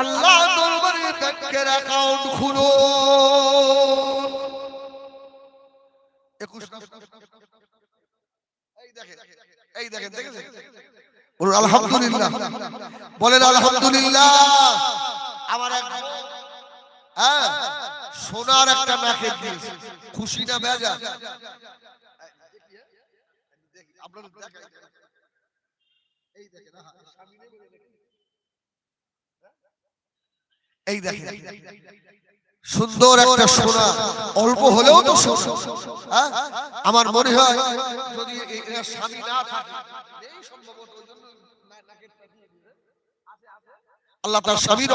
আল্লাহ দরবারে ব্যাংকের অ্যাকাউন্ট খুলো। একুশ এই দেখেন দেখেন আলহামদুলিল্লাহ। বলেন, আলহামদুলিল্লাহ। আমার এক হ্যাঁ সোনার একটা নাকের খুশি না বেজা আপনারা এই দেখেন আহা, স্বামী নেই বলে দেখেন। এই দেখেন। সুন্দর একটা সোনা। অল্প হলেও তো সোনা। হ্যাঁ? আমার মনে হয় যদি স্বামী না থাকে। আল্লাহ তার স্বামীর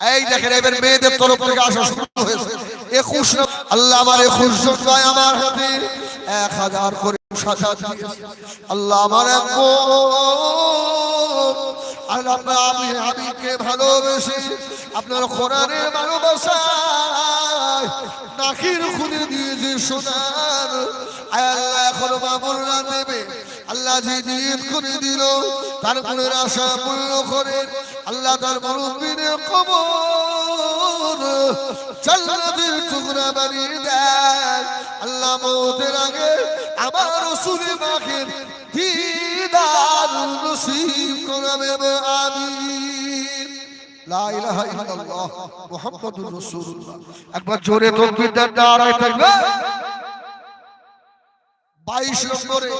এই দেখেন এবার মেয়েদের তরফ থেকে আসা শুরু হয়েছে। একুশ আল্লাহ আমার একুশ জন আমার হাতে এক হাজার করে সাজা আল্লাহ আমার এক আর আপনার আমি হাবিবকে ভালোবেসে আপনার কোরআনে ভালোবাসায় নাকির খুলে দিয়েছে সোনার আল্লাহ এখনও মামুলরা দেবে। আল্লাহ যে নিয়ত করে দিল, তার মনের আশা পূর্ণ করে, আল্লাহ তার মুরব্বীদের কবর জান্নাতের টুকরা বানিয়ে দেয়। আল্লাহ মৌতের আগে আমার রসুলের মাখের একবার জোরে তাকবীর 22 নম্বরে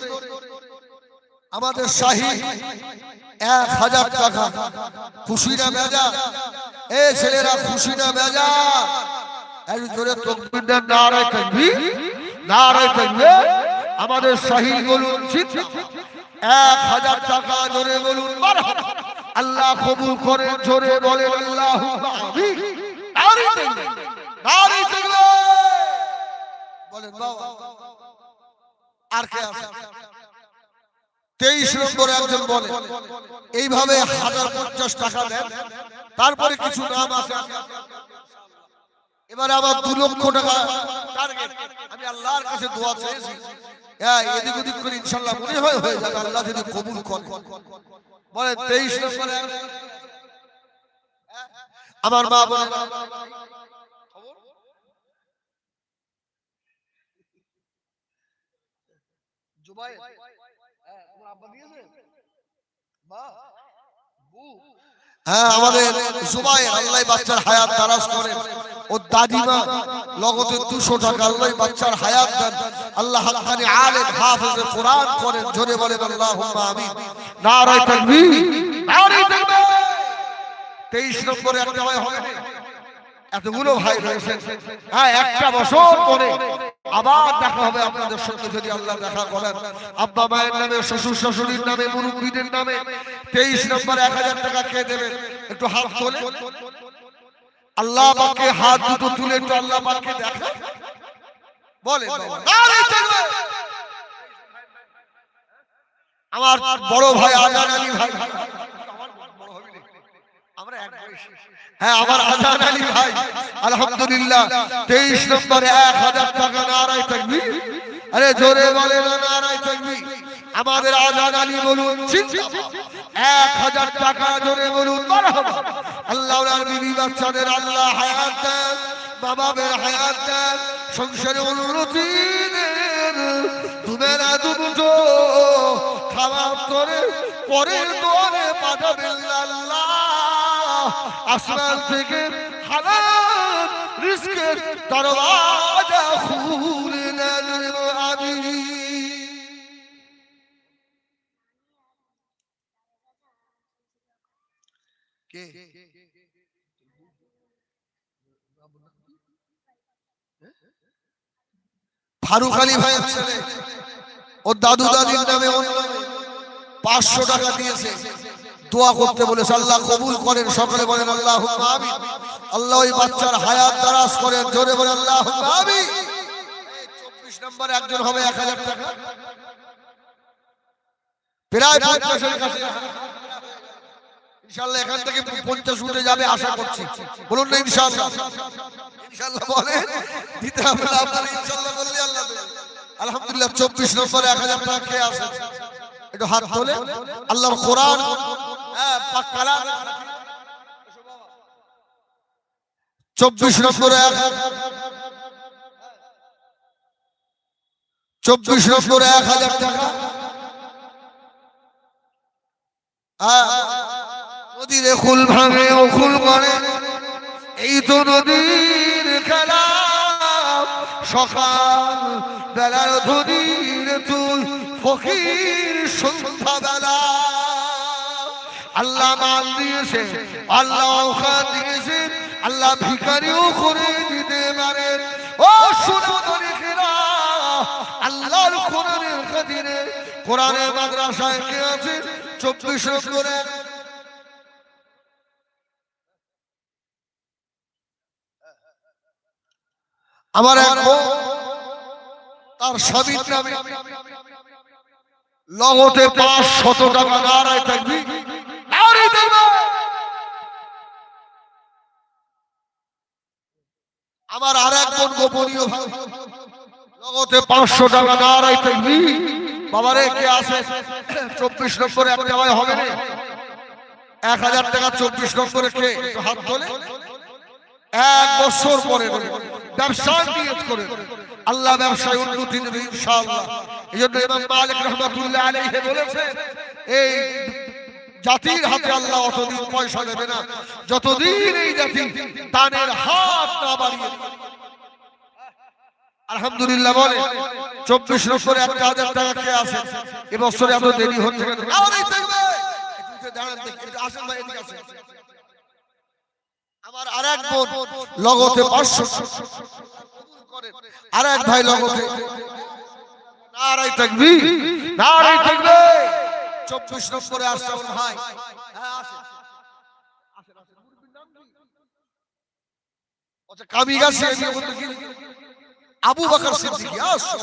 আমাদের শাহী এক হাজার টাকা। খুশি না বেজা? এ ছেলেরা, খুশি না বেজা? জোরে তকবির দেন থাকবি। নারায় থাকবে। আমাদের শাহী বলুন চিন্তা এক হাজার টাকা জোরে বলুন আল্লাহ কবুল করে, জোরে বলেন, আল্লাহ আর কে তেইশ নম্বরে একজন বলে, এইভাবে হাজার পঞ্চাশ টাকা দেন, তারপরে কিছু নাম আছে। এবারে আবার দু লক্ষ টাকা টার্গেট আমি আল্লাহর কাছে দোয়া চেয়েছি। হ্যাঁ এদিক ওদিক করে ইনশাল্লাহ মনে হয় হয়ে যাবে। আল্লাহ যদি কবুল করে। বলে তেইশ নম্বরে আমার মা বলে জুবাই হ্যাঁ আমাদের জুবাইর আল্লাহ বাচ্চার হায়াত দারাজ করেন ও দাদিমা, লগতে দুশো টাকা আল্লাহ বাচ্চার হায়াত দেন। আল্লাহ হাক্কানি হাফেজে কোরআন করেন জোরে বলেন আমিন। নারায়ে তাকবীর নারায়ে তাকবীর 23 নম্বরে একটা ভাই হবে এতগুলো ভাই রয়েছে। হ্যাঁ একটা বছর পরে আবার দেখা হবে আপনাদের সঙ্গে যদি আল্লাহ দেখা করেন। আব্বা মায়ের নামে, শ্বশুর শাশুড়ির নামে, মুরব্বীদের নামে। তেইশ নম্বর এক হাজার টাকা কে দেবেন? একটু হাত তোলে আল্লাহ পাকে হাত দুটো তুলে একটু আল্লাহ পাকে আমার বড় ভাই আজান আলী ভাই। হ্যাঁ আমার আজান আলী ভাই। আলহামদুলিল্লাহ, তেইশ নম্বরে এক হাজার টাকা নারায় থাকবি আরে জোরে বলে আমাদের আজান আলী বলুন। এক হাজার টাকা জোরে বলুন আল্লাহ বিবি বাচ্চাদের আল্লাহ হায়াত দেন বাবাবের হায়াত দেন, সংসারে উন্নতি তুমেরা দুটো খাওয়া করে পরের দোয়ারে পাঠাবেন আল্লাহ। আসমান থেকে হালাল রিস্কের দরওয়াজা খুলে কে? ফারুক আলী ভাইয়ের ছেলে। ও দাদু দাদির নামে পাঁচশো টাকা দিয়েছে। দোয়া করতে বলেছে, আল্লাহ কবুল করেন। সকলে বলেন আল্লাহ আল্লাহ ওই বাচ্চার হায়াত দারাজ করেন। জোরে বলেন আল্লাহ চব্বিশ নম্বরে একজন হবে এক হাজার টাকা। প্রায় পঞ্চাশের কাছে। ইনশাল্লাহ এখান থেকে পঞ্চাশ উঠে যাবে আশা করছি। বলুন না ইনশাল্লাহ ইনশাল্লাহ বলেন দিতে হবে না আপনার ইনশাল্লাহ বললে আল্লাহ। আলহামদুলিল্লাহ চব্বিশ নম্বরে এক হাজার টাকা খেয়ে আসেন। একটু হাত তোলে। আল্লাহর কোরআন হ্যাঁ, চব্বিশ নম্বর এক চব্বিশ নম্বর এক হাজার টাকা। হ্যাঁ, নদীর একুল ভাঙে অকুল করে। এই তো নদীর খেলা। সকাল বেলার ধনীর তুই ফকির সন্ধ্যা বেলা আল্লাহ মাল দিয়েছে, আল্লাহ ওখান দিয়েছে, আল্লাহ ভিকারিও করে দিতে পারে। ও শুনো আল্লাহর কোরআনের খাতিরে, কোরআনের মাদ্রাসায় কে আছে? চব্বিশ নম্বরে। আমার এক তার স্বামীর নামে লগতে পাঁচ শত টাকা নারায় থাকবি। আমার আর এক বোন গোপনীয় পাঁচশো টাকা নারায় থাকবি। বাবারে, কে আছে? চব্বিশ নম্বরে এক দেওয়াই হবে এক হাজার টাকা চব্বিশ নম্বরে কে? হাত তোলে। এক বছর পরে ব্যবসা নিয়ত করে। আল্লাহ ব্যবসায় উন্নতি দেবে ইনশাআল্লাহ। এই জন্য ইমাম মালিক রহমাতুল্লাহ আলাইহি বলেছে এই জাতির হাতে আল্লাহ অতদিন পয়সা দেবে না। যতদিন এই জাতি দানের হাত না বাড়িয়ে আলহামদুলিল্লাহ বলে চব্বিশ নম্বরে একটা হাজার টাকা কে আছে এবছরে এত দেরি হচ্ছে আসেন ভাই, আসেন। আমার আর এক বোন। লগতে পাঁচশো আর এক ভাই লগতে। নারাই থাকবি? নারাই থাকবে? চব্বিশ নম্বরে আসছে আমার ভাই হ্যাঁ, কি? আচ্ছা, কামি গাছে এদিকে বলতো কি? আবু বকর সিদ্দিকী আসো।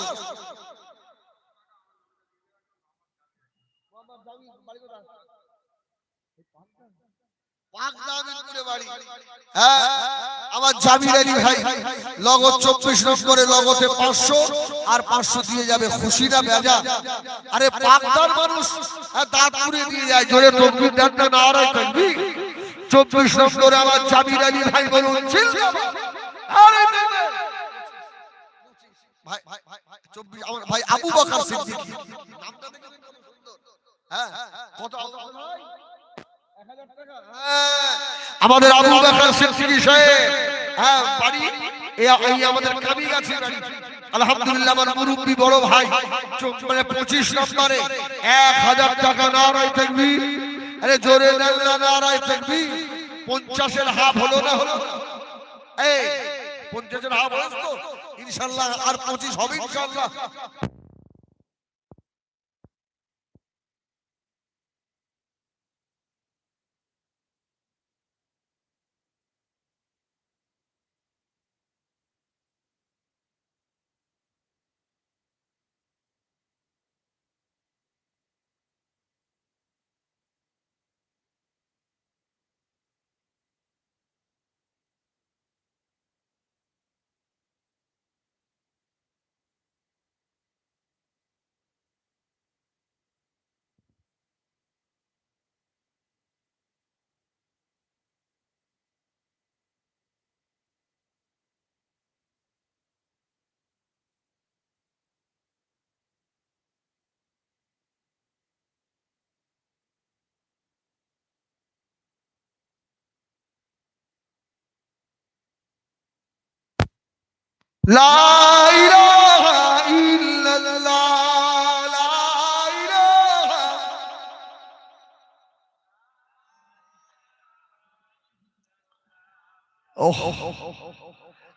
হ্যাঁ, আমার জামিল আলী ভাই লগত চব্বিশ নম্বরে লগতে পাঁচশো আর পাঁচশো দিয়ে যাবে খুশিটা বেজা আরে পাকদার মানুষ হ্যাঁ, দাঁত পুড়ে দিয়ে যায় জোরে তকবির ডান্ডা না আড়াই থাকবি চব্বিশ নম্বরে আমার জামিল আলী ভাই বলুন আরে ভাই ভাই ভাই ভাই, চব্বিশ আমার ভাই আবু বকর সিদ্দিকী। নামটা দেখেছেন কত সুন্দর। হ্যাঁ কত ভাই হ্যাঁ, আমাদের আবু বকর সিদ্দিকী সাহেব। হ্যাঁ আমাদের গাছি আলহামদুলিল্লাহ, আমার বড় ভাই। মানে পঁচিশ নম্বরে। এক হাজার টাকা নারায় থাকবি আরে জোরে নারায় থাকবি পঞ্চাশের হাফ হলো না হলো? এই, পঞ্চাশের হাফ হলো তো? ইনশাল্লাহ আর পঁচিশ হবে ইনশাল্লাহ।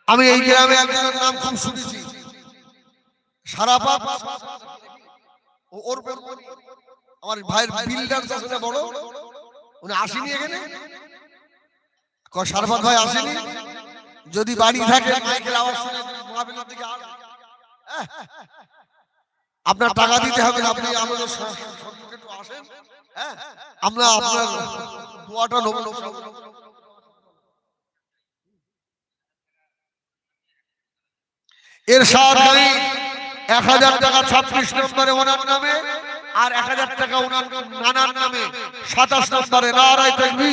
আমি এই গ্রামে একজনের নাম খুব শুনেছি। সারাপাত ও ওর। আমার ভাইয়ের বিল্ডার বড়? উনি আসেনি এখানে? সারাপাত ভাই আসেনি? যদি বাড়ি থাকে মাইকের আওয়াজ শুনে দিকে আপনার টাকা দিতে হবে না আপনি আমাদের একটু আসেন। হ্যাঁ? আমরা আপনার দোয়াটা নেব এর সাথে এক হাজার টাকা ছাব্বিশ নম্বরে ওনার নামে আর এক হাজার টাকা ওনার নানার নামে সাতাশ নম্বরে নারায় থাকবি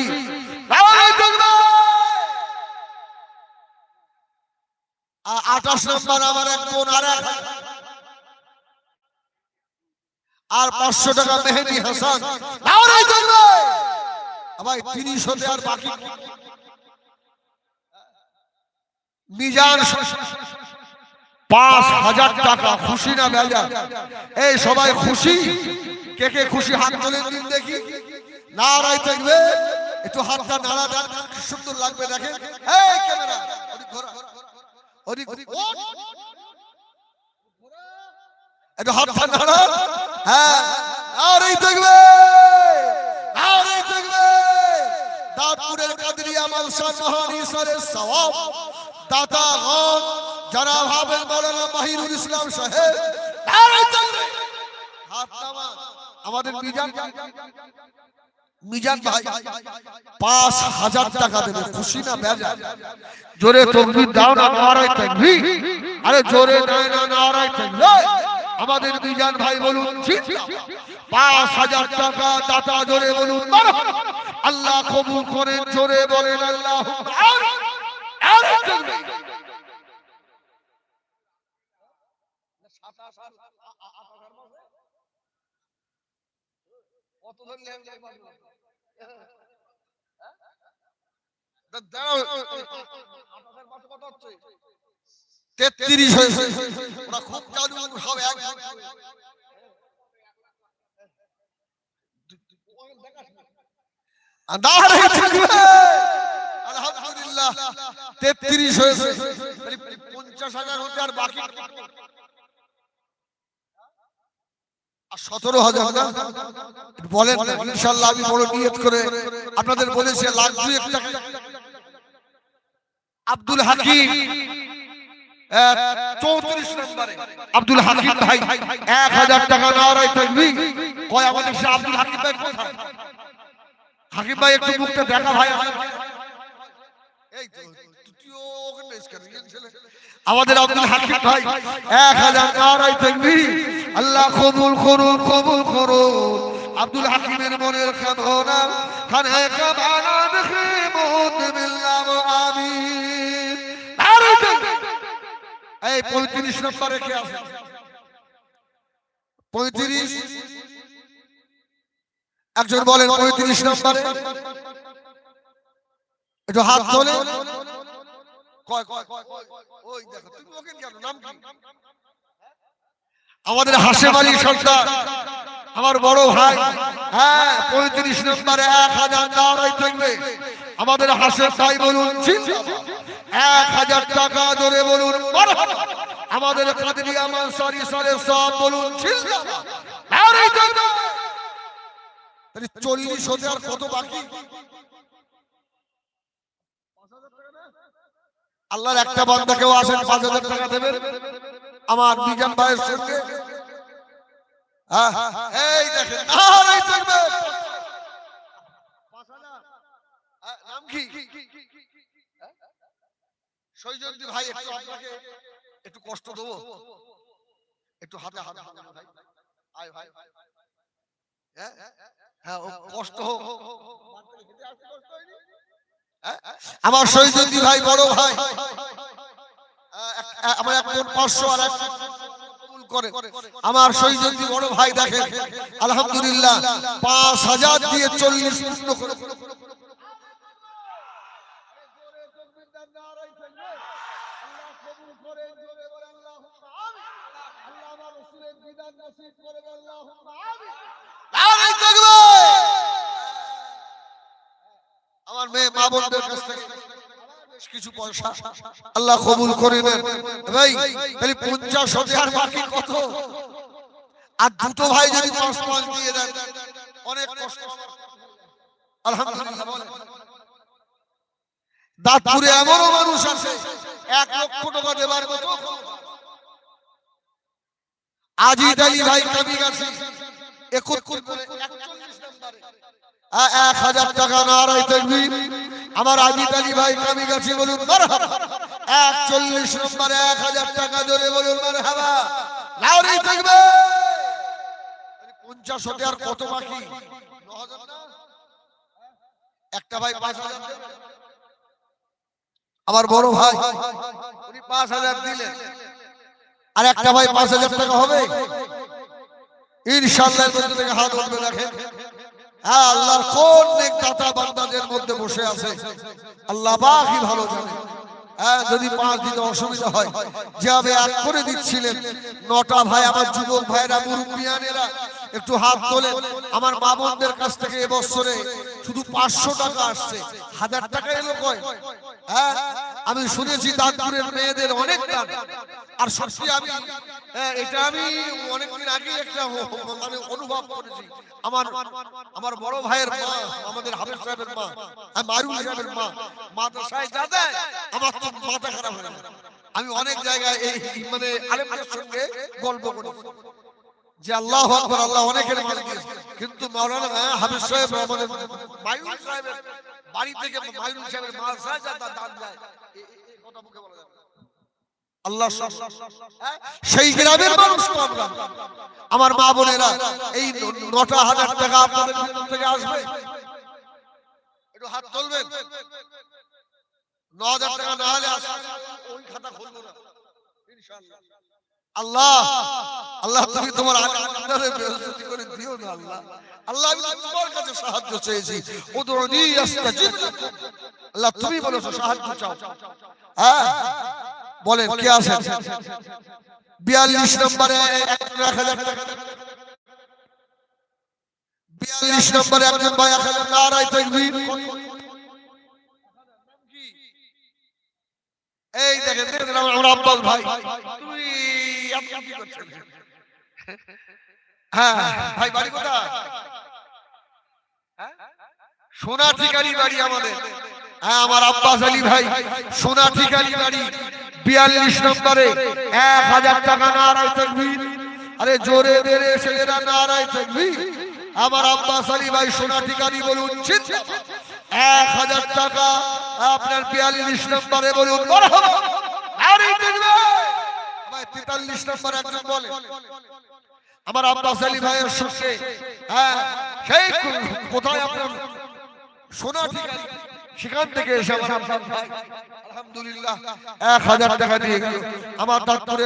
নারায় থাকবে আঠাশ নম্বর আমার এক বোন আর আর পাঁচশো টাকা মেহেদি হাসান। আর বাকি মিজান পাঁচ হাজার টাকা। খুশি না বেজা এই সবাই খুশি? কে কে খুশি? হাত দিন দেখি। নাড়াই থাকবে। একটু হাতটা নাড়া দেন সুন্দর লাগবে দেখেন। এই ক্যামেরা। ঘোরা ওট। একটু হাতটা নাড়া হ্যাঁ। নাড়াই থাকবে। নাড়াই থাকবে। দাঁতপুরের কাদরিয়া মালসা মহান ঈশ্বরের সওয়াব। দাতা গণ যারা ভাবেন মৌলানা মাহিরুল ইসলাম সাহেব। হাত নামা। আমাদের মিজান মিজান ভাই পাঁচ হাজার টাকা দেবে খুশি না বেজা জোরে তকবির দাও না নারায় থাকবি আরে জোরে দেয় না নারায় থাকবে আমাদের মিজান ভাই বলুন। পাঁচ হাজার টাকা দাতা জোরে বলুন আল্লাহ কবুল করেন জোরে বলেন আল্লাহ থাকবে। তেত্রিশ হয়েছে। ওরা খুব চালু সব এক আলহামদুলিল্লাহ তেত্রিশ হয়েছে। পঞ্চাশ হাজার হতে আর বাকি। সতেরো হাজার না? বলেন ইনশাল্লাহ আমি বড় নিয়ত করে আপনাদের বলেছি লাখ দুই একটা আব্দুল হাকিম। চৌত্রিশ নম্বরে। আব্দুল হাকিম ভাই এক হাজার টাকা নারায় থাকবি কয় আমাদের সে আব্দুল হাকিম ভাই কোথায়? হাকিম ভাই একটু মুখটা দেখা ভাই। এই। আমাদের আব্দুল হাকিম ভাই এক হাজার থাকবি আল্লাহ কবুল করুন কবুল করুন। আব্দুল হাকিমের মনের কামনা খানে কামানা দেখে থাকবি এই পঁয়ত্রিশ নম্বরে আছে? পঁয়ত্রিশ? একজন বলেন পঁয়ত্রিশ নম্বরে। একটু হাত কি? আমাদের হাসেম আলী সর্দার। আমার বড় ভাই হ্যাঁ পঁয়ত্রিশ নম্বরে এক হাজার দাঁড়াই থাকবে। আমাদের হাসেম ভাই বলুন। এক হাজার টাকা ধরে বলুন আমাদের কাদরি আমার সরি সরে সব বলুন চল্লিশ হতে আর কত আল্লাহর একটা বান্দা কেউ আসেন পাঁচ হাজার টাকা দেবেন। আমার মিজান ভাইয়ের সঙ্গে এই দেখেন নারাই থাকবে। নাম কি? সৈজন্তী ভাই, একটু আপনাকে একটু কষ্ট দেবো। একটু হাতে হাতে ভাই। আয় ভাই। হ্যাঁ? হ্যাঁ ও কষ্ট হোক। হ্যাঁ? আমার সৈজন্তী ভাই বড় ভাই। আমার এক পাঁচশো আর এক করে আমার সৈজন্তী বড় ভাই দেখেন আলহামদুলিল্লাহ পাঁচ হাজার দিয়ে চল্লিশ আমার মেয়ে মা বোনদের কাছ থেকে কিছু পয়সা আল্লাহ কবুল করে নেন। ভাই, তাহলে পঞ্চাশ হতে আর বাকি কত? আর দুটো ভাই যদি পাঁচ পাঁচ দিয়ে দেন, অনেক কষ্ট। দাঁতপুরে এমনও মানুষ আছে, এক লক্ষ টাকা দেবার মতো আজিদ আলী ভাই কামি গেছে একত্রিশ নম্বরে। এক হাজার টাকা নারাই থাকবি আমার আজিদ আলী ভাই কামি গেছে বলুন, মারহাবা। একচল্লিশ নম্বরে এক হাজার টাকা ধরে বলুন নারাই থাকবে পঞ্চাশ হতে আর কত বাকি? ন না? একটা ভাই পাঁচ হাজার আমার বড় ভাই, উনি পাঁচ হাজার দিলেন। আর একটা ভাই পাঁচ হাজার টাকা হবে। ইনশাল্লাহ হাত উঠবে, দেখেন। হ্যাঁ আল্লাহর কোন নেক দাতা বান্দাদের মধ্যে বসে আছে? আল্লাহ বাকি ভালো জানে। হ্যাঁ যদি পাঁচ দিতে অসুবিধা হয়। যেভাবে এক করে দিচ্ছিলেন। নটা ভাই, আমার যুবক ভাইরা মুরব্বিয়ানেরা একটু হাত তোলে আমার মা বোনদের কাছ থেকে এবছরে শুধু পাঁচশো টাকা আসছে। হাজার টাকা এলো কয়? হ্যাঁ আমি শুনেছি দাঁতপুরের মেয়েদের অনেক দান আর সত্যি আমি হ্যাঁ, এটা আমি অনেকদিন আগে একটা মানে অনুভব করেছি। আমার আমার বড় ভাইয়ের মা আমাদের হাবিব সাহেবের মা মারুল সাহেবের মা মাদ্রাসায় যা দেয় আমার তো মাথা খারাপ হয়ে আমি অনেক জায়গায় এই মানে আলেমদের সঙ্গে গল্প করি যে আল্লাহ আকবর, আল্লাহ অনেকের মাল দিয়েছে কিন্তু মাওলানা হাবিব সাহেব আমাদের সাহেবের বাড়ি থেকে সাহেবের যা দান এ কথা মুখে বলা আল্লাহ হ্যাঁ? সেই গ্রামের মানুষ তো আমরা। আমার মা বোনেরা, এই নটা হাজার টাকা আপনাদের ভিতর থেকে আসবে। একটু হাত তুলবেন। ন হাজার টাকা না হলে ওই খাতা খুলবো না। ইনশাআল্লাহ। আল্লাহ আল্লাহ তুমি তোমার আল্লাহরে বেইজ্জতি করে দিও না আল্লাহ। চেয়েছি। হ্যাঁ? আছেন? নম্বরে একজন ভাই হাজার নারায় এই দেখেন দেখেন আব্বাস ভাই। তুমি এত কি করছেন হ্যাঁ ভাই, বাড়ি কোথায় হ্যাঁ? সোনা আমাদের হ্যাঁ আমার আব্বাস আলী ভাই, সোনা ঠিকারি বাড়ি, বিয়াল্লিশ নম্বরে, এক হাজার টাকা নারায় তকবীর আরে জোরে বেড়ে ছেলেরা নারায় তকবীর আমার আব্বাস আলী ভাই, সোনা ঠিকারি বলুন। এক হাজার টাকা আপনার বিয়াল্লিশ নম্বরে বলুন। ভাই তেতাল্লিশ নম্বর একজন বলে। আমার আব্বাস আলী ভাইয়ের সঙ্গে হ্যাঁ সেই কোথায় আপনার সোনা ঠিকানা? সেখান থেকে এসে আমার আব্বাস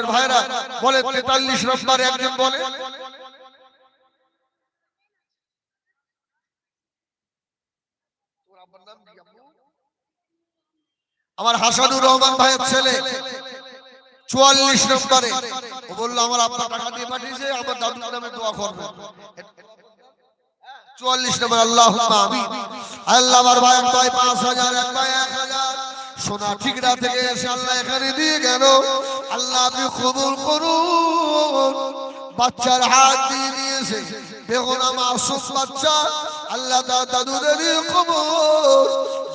ভাই বলে একজন আমার হাসানুর রহমান ভাইয়ের ছেলে চুয়াল্লিশ নম্বরে। ও বলল, আমার আব্বা টাকা দিয়ে পাঠিয়েছে, আমার দাদুর নামে দোয়া করবে। চুয়াল্লিশ নম্বর আল্লাহ আমি আল্লাহ আমার ভাই ভাই পাঁচ হাজার, এক ভাই এক হাজার। সোনা ঠিকরা থেকে এসে আল্লাহ এখানে দিয়ে গেল। আল্লাহ আপনি কবুল করুন। বাচ্চার হাত দিয়ে নিয়েছে বেগুনা মাসুম বাচ্চা। আল্লাহ তার দাদুদের কবর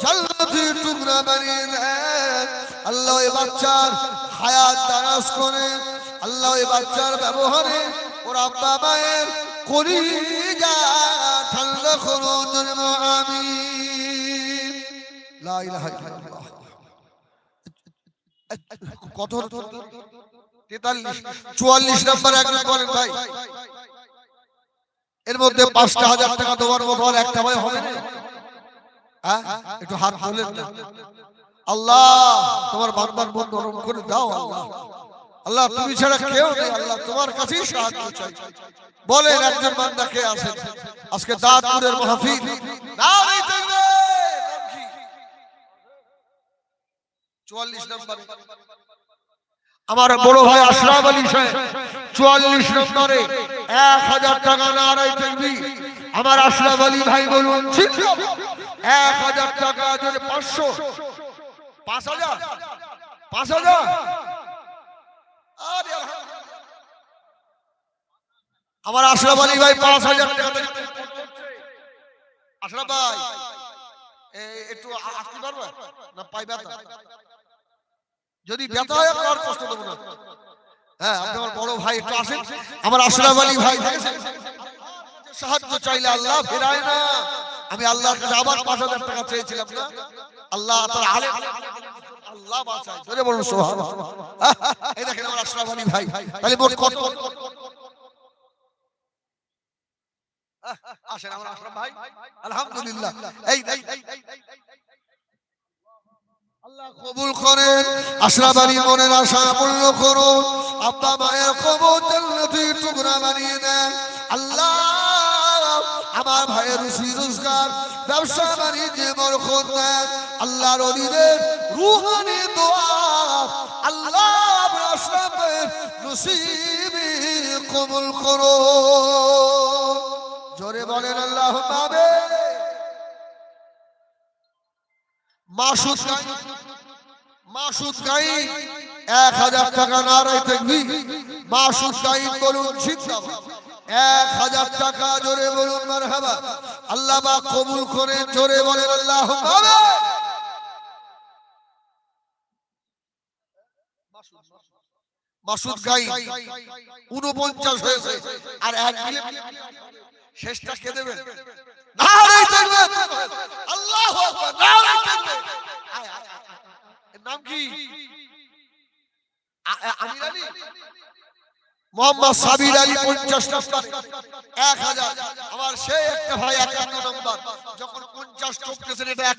জান্নাতের টুকরা বানিয়ে দেন। আল্লাহ এই বাচ্চার হায়াত দারাজ করে, আল্লাহ এই বাচ্চার ব্যবহারে ওর আব্বা মায়ের করি যা ঠান্ডা করুন আমি কত? তেতাল্লিশ, চুয়াল্লিশ নাম্বার একজন বলেন ভাই। এর মধ্যে পাঁচটা হাজার টাকা দেওয়ার মতো আর একটা ভাই হবে না? হ্যাঁ? একটু হাত তোলেন না। আল্লাহ তোমার বারবার মন নরম করে দাও আল্লাহ। আল্লাহ তুমি ছাড়া কেউ নেই আল্লাহ তোমার কাছেই সাহায্য চাই। বলেন একজন বান্দা কে আছেন আজকে দাঁতপুরের মাহফিল। চুয়াল্লিশ নম্বরে। আমার বড় ভাই আশরাফ আলী সাহেব, চুয়াল্লিশ নম্বরে, এক হাজার টাকা নারাই থাকবি আমার আশরাফ আলী ভাই বলুন। এক হাজার টাকা যদি পাঁচশো, পাঁচ হাজার পাঁচ হাজার। আমার আশরাফ আলী ভাই পাঁচ হাজার টাকা আশরাফ ভাই। একটু আসতে পারবে না পাই ব্যথা যদি ব্যথা হয় আর কষ্ট দেবো না হ্যাঁ আপনি আমার বড় ভাই একটু আসেন আমার আশরাফ আলী ভাই? সাহায্য চাইলে আল্লাহ ফেরায় না আমি আল্লাহর কাছে আবার পাঁচ হাজার টাকা চেয়েছিলাম না আল্লাহ তার আলে আল্লাহ বাঁচায় জোরে বলুন এই দেখেন আমার আশরাফ আলী ভাই তাহলে মোট কত আসেন আমার আশরাফ ভাই আলহামদুলিল্লাহ এই এই কবুল করেন। আশরাফ আলী মনের আশা পূর্ণ করুন। আব্বা মায়ের কবর জান্নাতের টুকরা বানিয়ে দেন। আল্লাহ আমার ভাইয়ের রুচি রোজগার, ব্যবসা বাণিজ্যে বরকত দেন। আল্লাহর অলিদের রুহানি দোয়া। আল্লাহ আপনার আশরাফের নসিবে কবুল করো জোরে বলেন আল্লাহ পাবে মাসুদ গাই মাসুদ গাই, এক হাজার টাকা নারাই থাকবি মাসুদ গাই বলুন, জিন্দাবাদ। এক হাজার টাকা জোরে বলুন, মারহাবা। আল্লাহ বা কবুল করে জোরে বলেন আল্লাহ মাসুদ গাই, উনপঞ্চাশ হয়েছে। আর এক শেষটা কে। এর নাম কি? আমির আলী? মোহাম্মদ সাবির আলী পঞ্চাশ নম্বর। এক হাজার। আমার সেই একটা ভাই একান্ন নম্বর। যখন পঞ্চাশ টপকেছেন এটা এক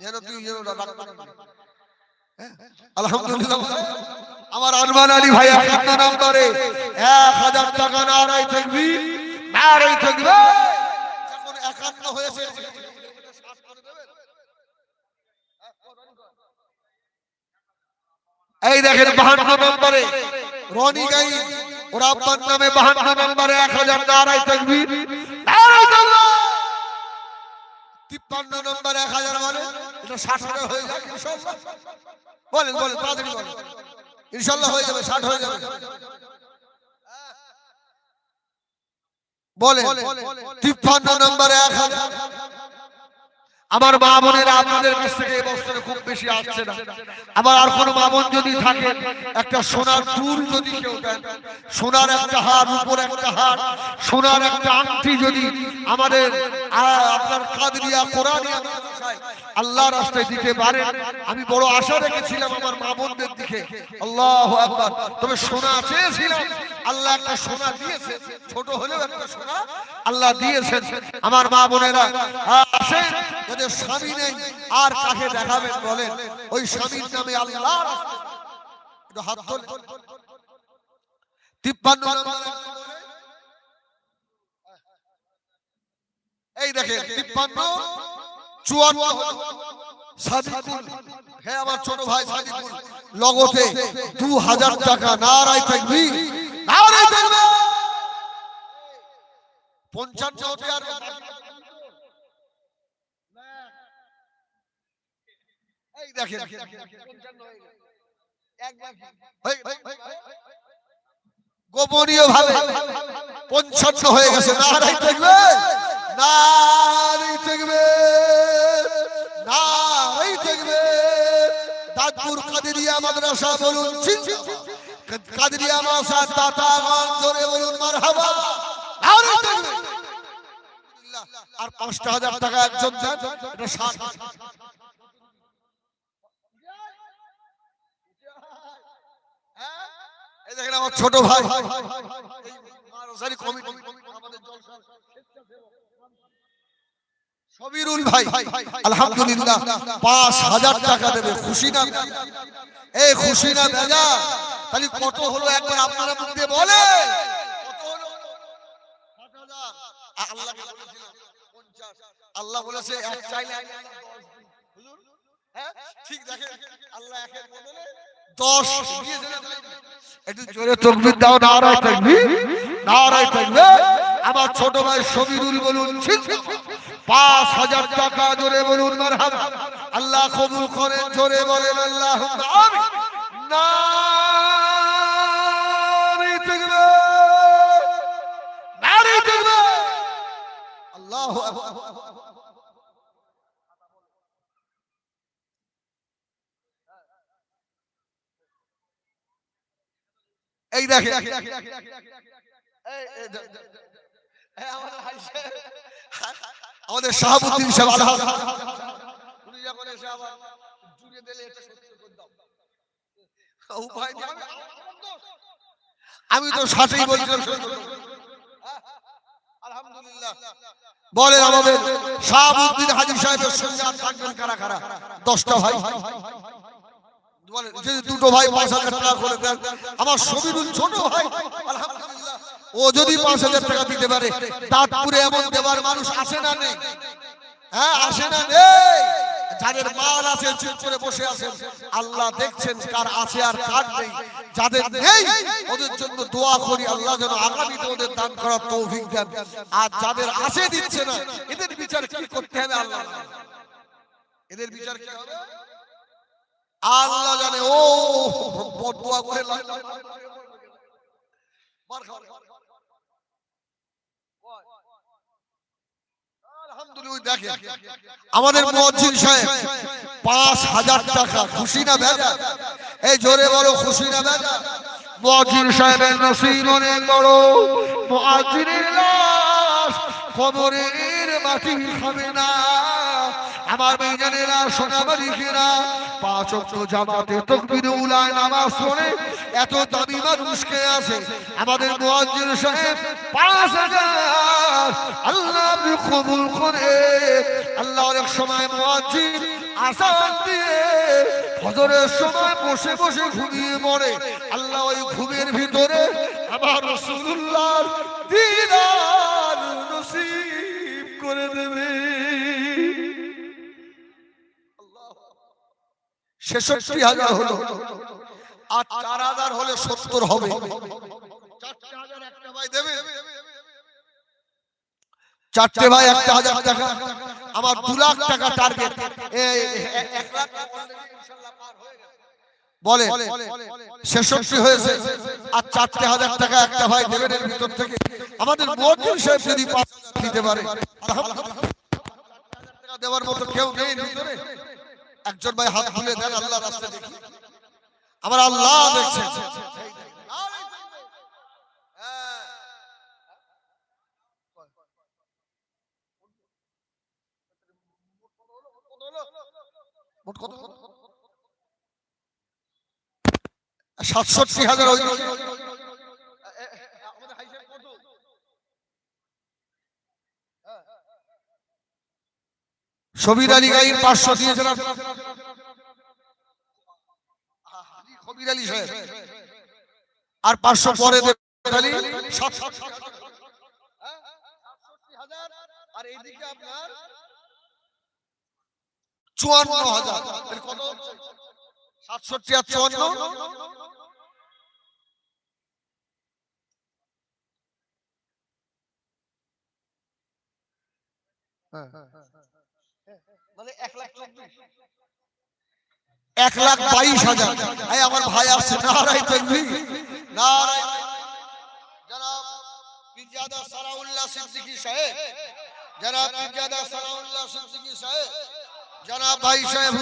যেন তুই যেন রাগ করবি না। হ্যাঁ? আলহামদুলিল্লাহ আমার আরমান আলী ভাই একান্ন নম্বরে এক হাজার টাকা নারাই থাকবি নারাই থাকবে যখন একান্ন হয়েছে। এই দেখেন বাহান্ন নম্বরে রনি গাই ওর আব্বার নামে বাহান্ন নম্বরে এক হাজার থাকবি নারাই থাকবে তিপ্পান্ন নম্বর এক হাজার মানে এটা ষাট হাজার হয়ে যাবে, ইনশাল্লাহ। বলেন বলেন, তাড়াতাড়ি বলেন। ইনশাল্লাহ হয়ে যাবে, ষাট হয়ে যাবে। বলেন, তিপ্পান্ন নম্বরে এক হাজার। আমার মা বোনেরা আপনাদের কাছ থেকে এই বছরে খুব বেশি আসছে না। আমার আর কোনো মা বোন যদি থাকে, একটা সোনার চুর যদি কেউ দেন, সোনার একটা হার উপর একটা হার, সোনার একটা আংটি যদি আমাদের আপনার কাদরিয়া, কোরআনিয়া আল্লাহ রাস্তায় দিতে পারেন, আমি বড় আশা রেখেছিলাম আমার মা বোনদের দিকে। আল্লাহ আকবার। তবে সোনা চেয়েছিলাম, আল্লাহ একটা সোনা দিয়েছে, ছোট হলেও একটা সোনা আল্লাহ দিয়েছেন। আমার মা বোনেরা, আসেন স্বামী নেই, আর কাকে দেখাবেন বলেন? ওই স্বামীর নামে আল্লাহ এই দেখেন, তিপ্পান্ন, চুয়ান্ন। হ্যাঁ আমার ছোট ভাই সাদিকুল, লগতে দু হাজার টাকা। নারাই থাকবি নারাই থাকবে পঞ্চান্ন হতে আর এই দেখেন। গোপনীয় ভাবে পঞ্চান্ন হয়ে গেছে। নারাই থাকবে। নারাই থাকবে। নারাই থাকবে। দাঁতপুর কাদেরিয়া মাদ্রাসা বলুন। কাদেরিয়া মাদ্রাসা দাতাগণ ধরে বলুন মারহাবা। নারাই থাকবে। আর পাঁচটা হাজার টাকা একজন দেন এটা ষাট। এই দেখেন আমার ছোট ভাই। এই কমিটি। আমাদের জলসার সবিরুল ভাই, আলহামদুলিল্লাহ পাঁচ হাজার টাকা দেবে। খুশি না? এই খুশি না বেজা তাহলে কত হলো একবার আপনারা মুখ দিয়ে বলে। আল্লাহ বলেছে এক চাইলে হ্যাঁ? ঠিক দেখেন, আল্লাহ একের বদলে দশ। একটু জোরে তকবির দাও, নারায় থাকবি নারায় থাকবে আমার ছোট ভাই সবিরুল বলুন পাঁচ হাজার টাকা জোরে বলুন মারহাম আল্লাহ কবুল করে জোরে বলেন আল্লাহ আল্লাহ এই দেখে আমাদের শাহাবুদ্দিন সাহেব আলহাজ উনি যখন এসে আবার জুড়ে দিলে এটা সত্যি করে দাও। উপায় নেই, আমি- তো সাথেই বলছিলাম। আলহামদুলিল্লাহ। বলেন আমাদের শাহাবুদ্দিন হাজি সাহেবের সঙ্গে আর থাকবেন কারা কারা? দশটা ভাই। যদি দুটো ভাই পাঁচ হাজার টাকা করে দেন, আমার সবিরুল ছোট ভাই, আলহামদুলিল্লাহ, ও যদি পাঁচ হাজার টাকা দিতে পারে তাজপুরে এমন দেবার মানুষ আসে না নেই। হ্যাঁ আসে না নেই। যাদের মাল আছে, চুপ করে বসে আছেন। আল্লাহ দেখছেন কার আছে আর কার নেই। যাদের নেই, ওদের জন্য দোয়া করি, আল্লাহ যেন আগামীতে ওদের দান করার তৌফিক দেন। আর যাদের আছে, দিচ্ছে না, এদের বিচার কি করতে হবে আল্লাহ? এদের বিচার কি হবে? আল্লাহ জানে, ও, বদুয়া করে আমাদের মুয়াজ্জিন সাহেব, পাঁচ হাজার টাকা, খুশি না বেজা এই জোরে বলো, খুশি না বেজা মুয়াজ্জিন সাহেবের নসিব বড়। কবরের মাটি খাবে না। আমার মেজানেরা সোনাবাড়ি ঘেরা পাঁচ জামাতে তকবির উলায় নামাজ পড়ে, এত দামি মানুষকে আছে? আমাদের মুয়াজ্জিন সাহেব, পাঁচ হাজার। আল্লাহ কবুল করে, আল্লাহ অনেক সময় মুয়াজ্জিন আসান দিয়ে, ফজরের সময় বসে বসে ঘুমিয়ে মরে আল্লাহ ওই ঘুমের ভিতরে আমার রাসূলুল্লাহর দিদার নসিব করে দেবে। ছেষট্টি হাজার হলো। আর চার হাজার হলে সত্তর হবে। চারটে ভাই একটা হাজার টাকা। আমার দু লাখ টাকা টার্গেট। বলে, ছেষট্টি হয়েছে। আর চারটে হাজার টাকা একটা ভাই দেবেন এর ভিতর থেকে। আমাদের মন্ত্রী সাহেব যদি পাঁচ হাজার দিতে পারে দেওয়ার মতো কেউ নেই একজন ভাই হাত তুলে দেন আল্লাহ রাস্তা দেখি। আমার আল্লাহ দেখছেন। হ্যাঁ। মোট কত? সাতষট্টি হাজার সবির আলী গাইন পাঁচশো দিয়েছেন কবির আলী সাহেব। আর পাঁচশো পরে আর এইদিকে আপনার চুয়ান্ন হাজার। কত সাতষট্টি আর চুয়ান্ন। মানে এক লাখ চব্বিশ এক লাখ বাইশ হাজার। আমার ভাই আসছে, নারায় তকবি নারায় জনাব পিরজাদা সারাউল্লাহ সিদ্দিকী সাহেব। জনাব পিরজাদা সারাউল্লাহ সিদ্দিকী সাহেব। জনাব ভাই সাহেব